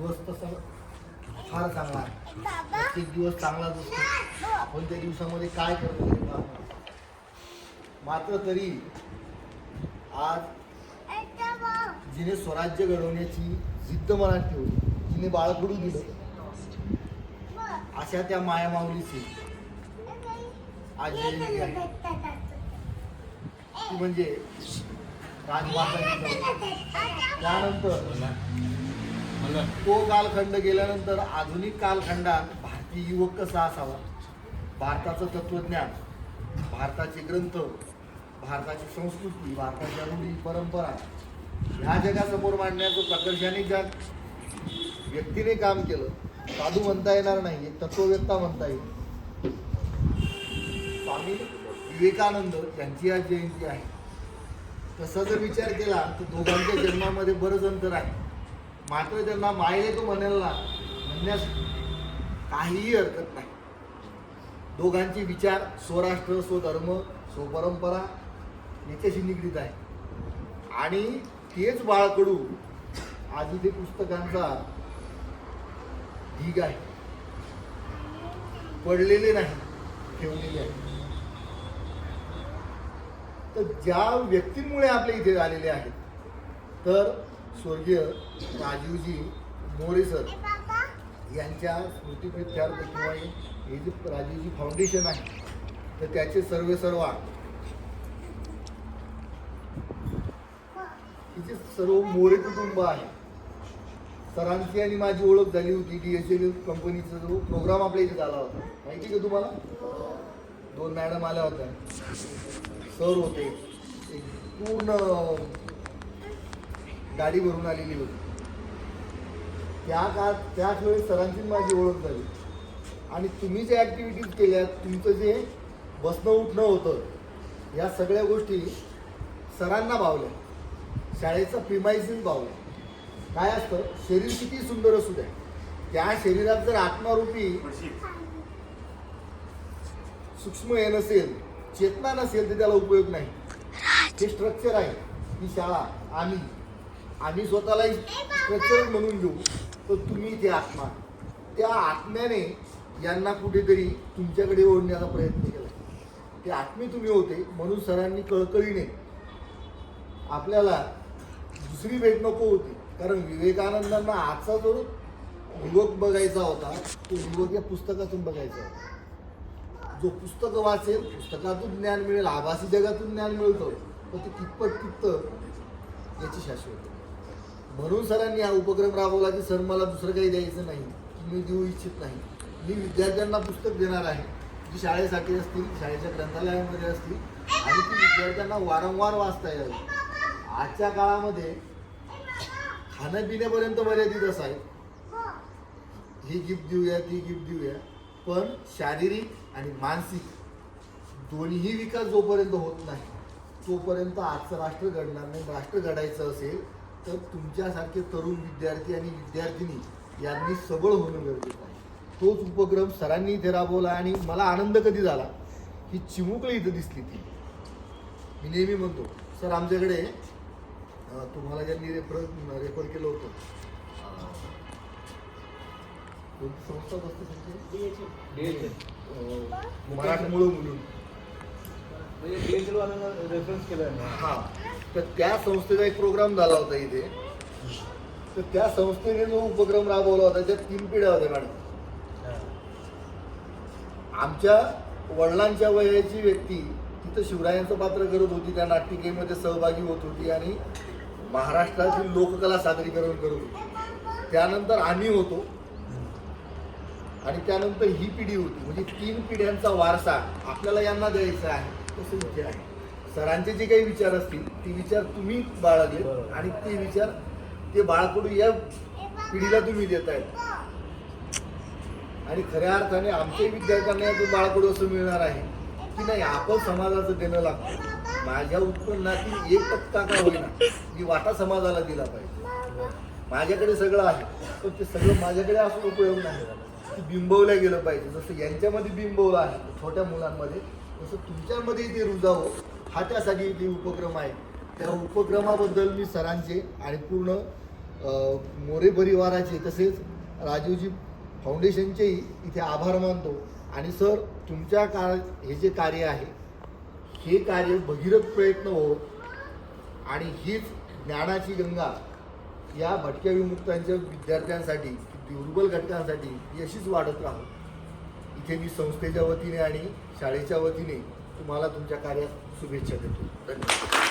दिवस तसा फार चांगला आहे. प्रत्येक दिवस चांगलाच असतो आपण त्या दिवसामध्ये काय करतो. मात्र तरी आज जिने स्वराज्य घडवण्याची जिद्द मनात ठेवली. जिने बाळकडू दिलं. अशा त्या माया माऊलीची आज जयंती आहे. ती म्हणजे राजमाता. त्यानंतर तो कालखंड गेल्यानंतर आधुनिक कालखंडात भारतीय युवक कसा असावा? भारताचं तत्वज्ञान भारताचे ग्रंथ भारताची संस्कृती भारताच्या रूढी परंपरा ह्या जगासमोर मांडण्याचं प्रकर्षाने ज्या व्यक्तीने काम केलं साधू म्हणता येणार नाही तत्ववेत्ता म्हणता येईल. स्वामी विवेकानंद यांची आज जयंती आहे. तसा जर विचार केला तर दोघांच्या जन्मामध्ये बरंच अंतर आहे. मात्र त्यांना मायले तो म्हणायला म्हणण्यास काहीही हरकत नाही. दोघांचे विचार स्वराष्ट्र स्वधर्म स्वपरंपरा याच्याशी निगडीत आहे. आणि तेच बाळकडू आज ते पुस्तकांचा ढीग आहे. पडलेले नाही ठेवलेले आहे तर ज्या व्यक्तींमुळे आपल्या इथे आलेले आहेत तर स्वर्गीय राजीवजी मोरे सर यांच्या स्मृतीप्रित्यार्थ किंवा हे जे राजीवजी फाउंडेशन आहे तर त्याचे सर्वे सर्वा तिचे सर्व मोरे कुटुंब आहे सरांची आणि माझी ओळख झाली होती डी एस एल कंपनीचा जो प्रोग्राम आपल्या इथे झाला होता. माहिती का तुम्हाला? दोन मॅडम आल्या होत्या. सर होते. एक पूर्ण गाडी भरून आलेली होती. त्या काळात त्याच वेळेस सरांची माझी ओळख झाली. आणि तुम्ही जे ॲक्टिव्हिटीज केल्या तुमचं जे बसणं उठणं होतं या सगळ्या गोष्टी सरांना भावल्या. शाळेचा प्रिमायसिस भावलं. काय असतं? शरीर किती सुंदर असू द्या. त्या शरीरात जर आत्मारूपी सूक्ष्म हे नसेल चेतना नसेल तर त्याला उपयोग नाही. हे स्ट्रक्चर आहे. ही शाळा आम्ही आम्ही स्वतःला स्ट्रक्चर म्हणून घेऊ. तर तुम्ही ते आत्मा. त्या आत्म्याने यांना कुठेतरी तुमच्याकडे ओढण्याचा प्रयत्न केला. ते आत्मे तुम्ही होते म्हणून सरांनी कळकळीने आपल्याला दुसरी भेट नको होती. कारण विवेकानंदांना आजचा जो युवक बघायचा होता तो युवक या पुस्तकातून बघायचा होता. जो पुस्तक वाचेल पुस्तकातून ज्ञान मिळेल आभासी जगातून ज्ञान मिळतं पण ते कितपत टिकतं याची शाश्वत म्हणून सरांनी हा उपक्रम राबवला की सर मला दुसरं काही द्यायचं नाही. मी देऊ इच्छित नाही. मी विद्यार्थ्यांना पुस्तक देणार आहे. जी शाळेसाठी असतील शाळेच्या ग्रंथालयामध्ये असतील आणि ती विद्यार्थ्यांना वारंवार वाचता यावी. आजच्या काळामध्ये खाण्यापिण्यापर्यंत मर्यादित असाय ही गिफ्ट देऊया ती गिफ्ट देऊया. पण शारीरिक आणि मानसिक दोन्हीही विकास जोपर्यंत होत नाही तोपर्यंत आजचं राष्ट्र घडणार नाही. राष्ट्र घडायचं असेल तर तुमच्यासारखे तरुण विद्यार्थी आणि विद्यार्थिनी यांनी सबळ होणं गरजेचं आहे. तोच उपक्रम सरांनी इथे राबवला आणि मला आनंद कधी झाला की चिमुकली इथं दिसली ती. मी नेहमी म्हणतो सर आमच्याकडे तुम्हाला ज्यांनी रेफर रेफर केलं होतं कोणती संस्था बसते मराठमोळं म्हणून. रेफरन्स केलं हा. तर त्या संस्थेचा एक प्रोग्राम झाला होता इथे. तर त्या संस्थेने जो उपक्रम राबवला होता त्यात तीन पिढ्या होत्या मॅडम. आमच्या वडिलांच्या वयाची व्यक्ती तिथं शिवरायांचं पात्र करत होती त्या नाट्यिकेमध्ये सहभागी होत होती आणि महाराष्ट्रातील लोककला सादरीकरण करत होती. त्यानंतर आम्ही होतो. आणि त्यानंतर ही पिढी होती. म्हणजे तीन पिढ्यांचा वारसा आपल्याला यांना द्यायचा आहे तसं इथे आहे. सरांचे जे काही विचार असतील ते विचार तुम्ही बाळगले बरोबर. आणि ते विचार ते बाळकडू या पिढीला तुम्ही देताय आणि खऱ्या अर्थाने आमच्या विद्यार्थ्यांना यातून बाळकडू असं मिळणार आहे की नाही आपण समाजाचं देणं लागतं. माझ्या उत्पन्नातील एक टक्का का होईना मी वाटा समाजाला दिला पाहिजे. माझ्याकडे सगळं आहे पण ते सगळं माझ्याकडे असून उपयोग नाही. ते बिंबवलं गेलं पाहिजे. जसं यांच्यामध्ये बिंबवलं आहे छोट्या मुलांमध्ये तसं तुमच्यामध्ये ते रुजावं. हा त्यासाठी ते उपक्रम आहे. त्या उपक्रमाबद्दल मी सरांचे आणि पूर्ण मोरे परिवाराचे तसेच राजीवजी फाउंडेशनचेही इथे आभार मानतो. आणि सर तुमच्या का हे जे कार्य आहे हे कार्य भगीरथ प्रयत्न हो आणि हीच ज्ञानाची गंगा या भटक्या विमुक्तांच्या विद्यार्थ्यांसाठी दुर्बल घटकांसाठी यशीच अशीच वाढत राहो. इथे मी संस्थेच्या वतीने आणि शाळेच्या वतीने तुम्हाला तुमच्या कार्यात शुभेच्छा देतो धन्यवाद